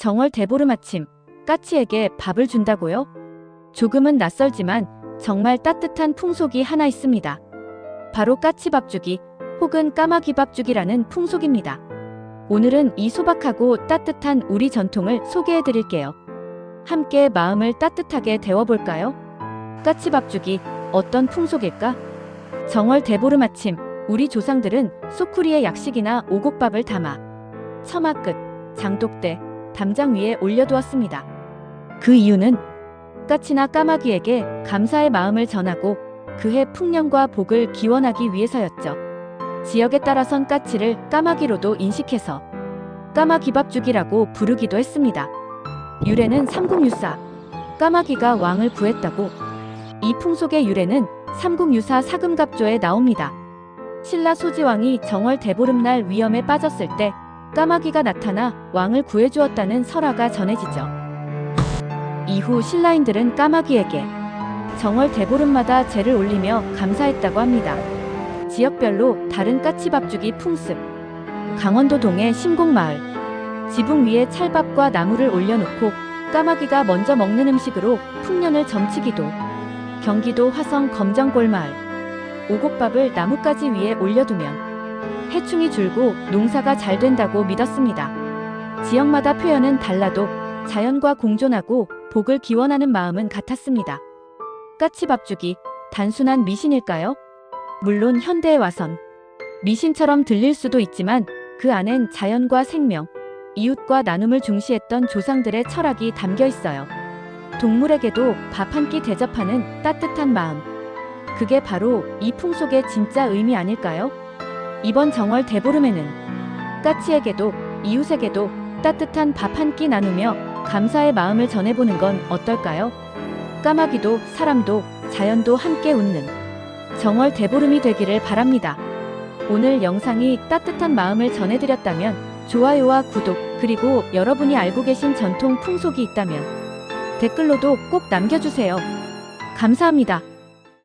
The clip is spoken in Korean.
정월 대보름 아침, 까치에게 밥을 준다고요? 조금은 낯설지만 정말 따뜻한 풍속이 하나 있습니다. 바로 까치밥 주기 혹은 까마귀밥 주기라는 풍속입니다. 오늘은 이 소박하고 따뜻한 우리 전통을 소개해 드릴게요. 함께 마음을 따뜻하게 데워볼까요? 까치밥 주기 어떤 풍속일까? 정월 대보름 아침 우리 조상들은 소쿠리의 약식이나 오곡밥을 담아 처마 끝, 장독대, 담장 위에 올려두었습니다. 그 이유는 까치나 까마귀에게 감사의 마음을 전하고 그해 풍년과 복을 기원하기 위해서였죠. 지역에 따라선 까치를 까마귀로도 인식해서 까마귀밥죽이라고 부르기도 했습니다. 유래는 삼국유사, 까마귀가 왕을 구했다고 이 풍속의 유래는 삼국유사 사금갑조에 나옵니다. 신라 소지왕이 정월 대보름날 위험에 빠졌을 때 까마귀가 나타나 왕을 구해주었다는 설화가 전해지죠. 이후 신라인들은 까마귀에게 정월 대보름마다 제를 올리며 감사했다고 합니다. 지역별로 다른 까치밥주기 풍습. 강원도 동해 신곡마을. 지붕 위에 찰밥과 나무를 올려놓고 까마귀가 먼저 먹는 음식으로 풍년을 점치기도. 경기도 화성 검정골마을. 오곡밥을 나뭇가지 위에 올려두면 해충이 줄고 농사가 잘 된다고 믿었습니다. 지역마다 표현은 달라도 자연과 공존하고 복을 기원하는 마음은 같았습니다. 까치밥 주기 단순한 미신일까요? 물론 현대에 와선 미신처럼 들릴 수도 있지만 그 안엔 자연과 생명, 이웃과 나눔을 중시했던 조상들의 철학이 담겨 있어요. 동물에게도 밥 한 끼 대접하는 따뜻한 마음. 그게 바로 이 풍속의 진짜 의미 아닐까요? 이번 정월 대보름에는 까치에게도 이웃에게도 따뜻한 밥 한 끼 나누며 감사의 마음을 전해보는 건 어떨까요? 까마귀도 사람도 자연도 함께 웃는 정월 대보름이 되기를 바랍니다. 오늘 영상이 따뜻한 마음을 전해드렸다면 좋아요와 구독 그리고 여러분이 알고 계신 전통 풍속이 있다면 댓글로도 꼭 남겨주세요. 감사합니다.